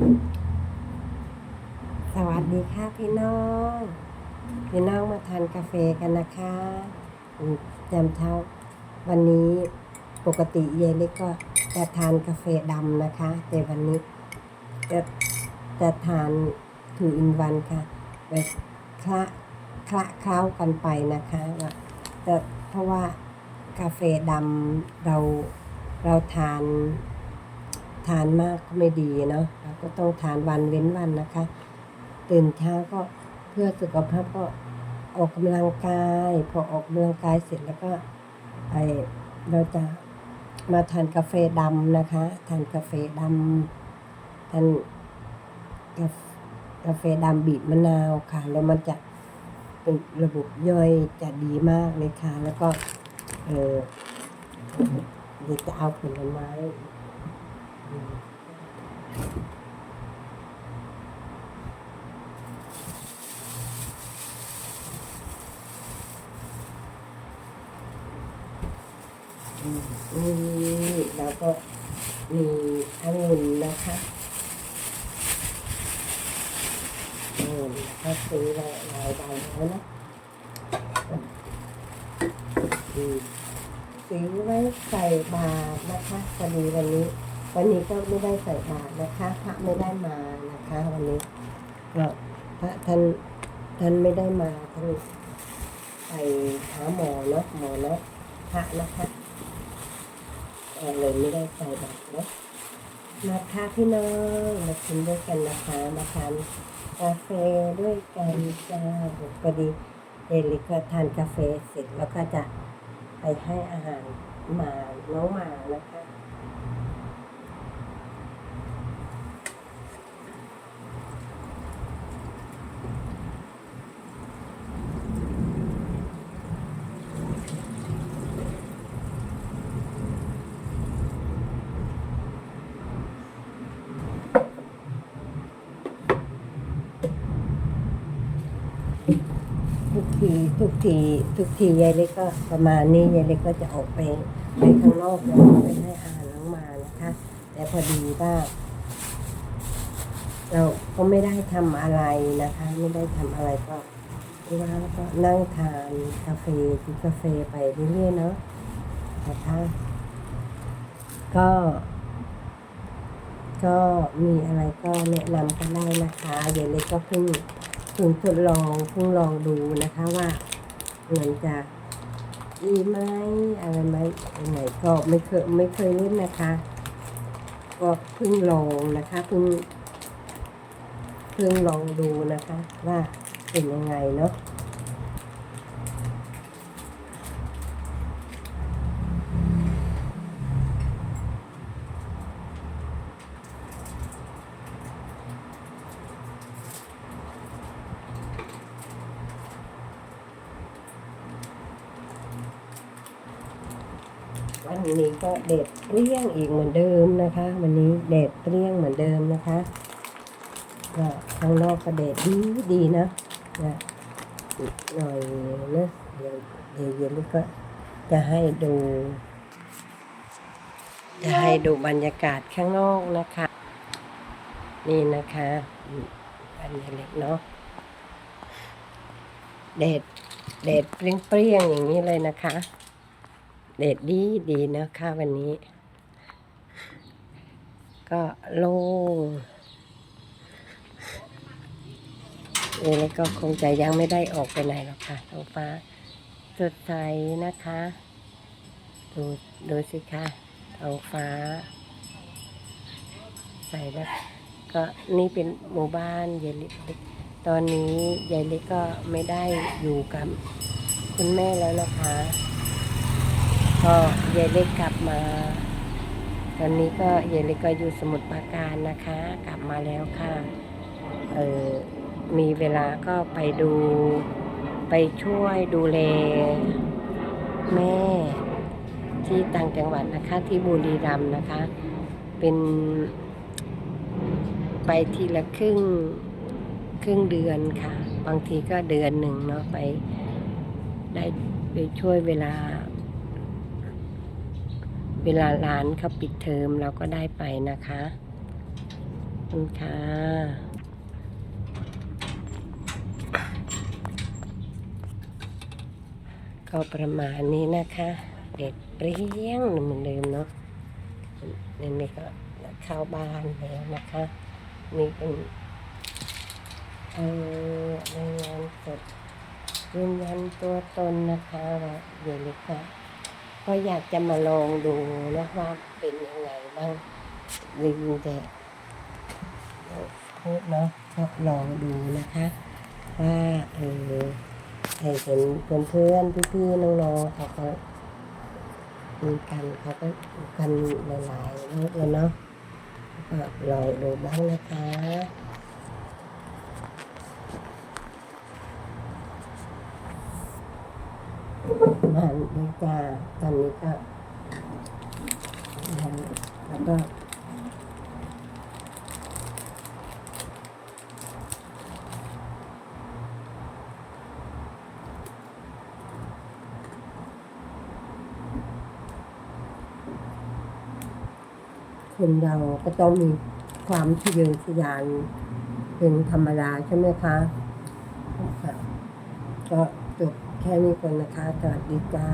สวัสดีค่ะพี่น้อง พี่น้องมาทานกาแฟกันนะคะอืมยามเช้าวันนี้ปกติเยเล็กก็จะทานกาแฟดำนะคะ แต่วันนี้จะจะทานทูอินวันค่ะไปคละคละเคล้ากันไปนะคะว่าแต่เพราะว่ากาแฟดำเราเราทาน ทานมากก็ไม่ดีเนาะเราก็ต้องทานวันเว้นวันนะคะ ตื่นเช้าก็เพื่อสุขภาพก็ออกกำลังกาย พอออกกำลังกายเสร็จแล้วก็ไอเราจะมาทานกาแฟดำนะคะ ทานกาแฟดำทานกาแฟกาแฟดำบีบมะนาวค่ะ แล้วมันจะเป็นระบบย่อยจะดีมากเลยค่ะ แล้วก็เออเดี๋ยวจะเอาผลไม้อืมอืม นี่แล้วก็มีองุ่นนะคะองุ่นก็ซื้อหลายใบแล้วนะซื้อไว้ใส่บาตรนะคะพอดีวันนี้ วันนี้ก็ไม่ได้ใส่บาตรนะคะ พระไม่ได้มานะคะ วันนี้ก็พระท่านท่านไม่ได้มาท่านไปหาหมอเนาะหมอเนาะพระนะคะเออเลยไม่ได้ใส่บัตรเนาะมาค่ะพี่น้องมากินด้วยกันนะคะมาทานกาแฟด้วยกันจ้าพอดีเอลิก็ทานกาแฟเสร็จแล้วก็จะไปให้อาหารหมาน้องหมานะคะ ทุกทีทุกทีทุกทียายเล็กก็ประมาณนี้ยายเล็กก็จะออกไปไปข้างนอกแล้วไปให้อาหารน้องมานะคะ แต่พอดีว่าเราก็ไม่ได้ทำอะไรนะคะ ไม่ได้ทำอะไรก็ว่างก็นั่งทานกาแฟกินกาแฟไปเรื่อยๆเนาะนะคะก็ ก็มีอะไรก็แนะนำกันได้นะคะ เดี๋ยวเล็กก็เพิ่ง พิ่งทดลองเพิ่งลองดูนะคะว่ามันจะดีไหมอะไรไหมยังไงก็ไม่เคยไม่เคยเล่นนะคะ ก็เพิ่งลองนะคะเพิ่งเพิ่งลองดูนะคะ ว่าเป็นยังไงเนาะ วันนี้ก็เด็ดเปรี้ยงอีกเหมือนเดิมนะคะ วันนี้เด็ดเปรี้ยงเหมือนเดิมนะคะก็ข้างนอกก็เด็ดดีดีนะนะอีกหน่อยนะเดี๋ยวเดี๋ยวเย็นก็จะให้ดู จะให้ดูบรรยากาศข้างนอกนะคะ นี่นะคะอืมอันนี้เล็กเนาะเด็ดเด็ดเปรี้ยงๆอย่างนี้เลยนะคะ เด็ดดีดีนะคะวันนี้ ก็โล่งเอเล็กก็คงจะยังไม่ได้ออกไปไหนหรอกค่ะท้องฟ้าสดใสนะคะ ดูดูสิคะท้องฟ้า ใสแล้วก็นี่เป็นหมู่บ้านยายเล็กตอนนี้ยายเล็กก็ไม่ได้อยู่กับคุณแม่แล้วนะคะ ก็ยายเล็กกลับมา ตอนนี้ก็ยายเล็กก็อยู่สมุทรปราการนะคะ กลับมาแล้วค่ะเออมีเวลาก็ไปดูไปช่วยดูแลแม่ที่ต่างจังหวัดนะคะ ที่บุรีรัมย์นะคะ เป็นไปทีละครึ่งครึ่งเดือนค่ะ บางทีก็เดือนหนึ่งเนาะไปได้ไปช่วยเวลา เวลาร้านเขาปิดเทอมเราก็ได้ไปนะคะคุณค่ะก็ประมาณนี้นะคะ เด็กเปรี้ยงเหมือนเดิมเนาะนี่นี่ก็เข้าบ้านแล้วนะคะนี่เป็นเออรายงานสดยืนยันตัวตนนะคะว่าเดี๋ยวนี้ก็ ก็อยากจะมาลองดูนะว่าเป็นยังไงบ้างลิงแต่พูดเนาะก็ลองดูนะคะ ว่าเออให้เห็นเพื่อนๆพี่ๆน้องๆเขาก็มีกันเขาก็กันหลายๆรูปเลยเนาะก็ลองดูบ้างนะคะ มาดีจ้าตอนนี้ก็ยังแล้วก็คนเราก็ต้องมีความทะเยอทะยานเป็นธรรมดาใช่ไหมคะ ก็จบ แค่นี้ก่อนนะคะสวัสดีจ้า